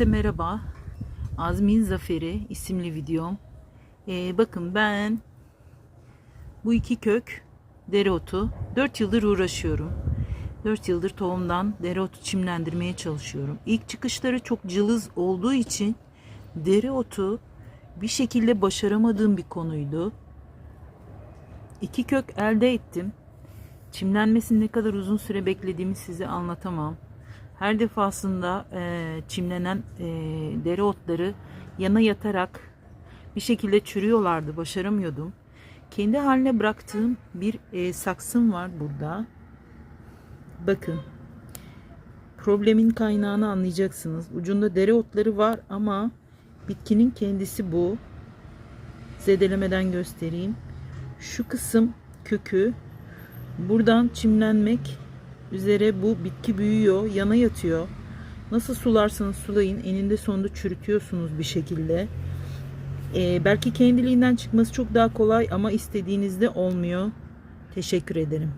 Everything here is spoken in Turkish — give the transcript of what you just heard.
Herkese merhaba. Azmin Zaferi isimli videom. Ee, bakın ben bu iki kök dereotu 4 yıldır uğraşıyorum. 4 yıldır tohumdan dereotu çimlendirmeye çalışıyorum. İlk çıkışları çok cılız olduğu için dereotu bir şekilde başaramadığım bir konuydu. İki kök elde ettim. Çimlenmesini ne kadar uzun süre beklediğimi size anlatamam. Her defasında e, çimlenen e, dereotları yana yatarak bir şekilde çürüyorlardı. Başaramıyordum. Kendi haline bıraktığım bir e, saksım var burada. Bakın. Problemin kaynağını anlayacaksınız. Ucunda dereotları var ama bitkinin kendisi bu. Zedelemeden göstereyim. Şu kısım kökü buradan çimlenmek üzere bu bitki büyüyor, yana yatıyor. Nasıl sularsanız sulayın, eninde sonunda çürütüyorsunuz bir şekilde. Ee, belki kendiliğinden çıkması çok daha kolay ama istediğinizde olmuyor. Teşekkür ederim.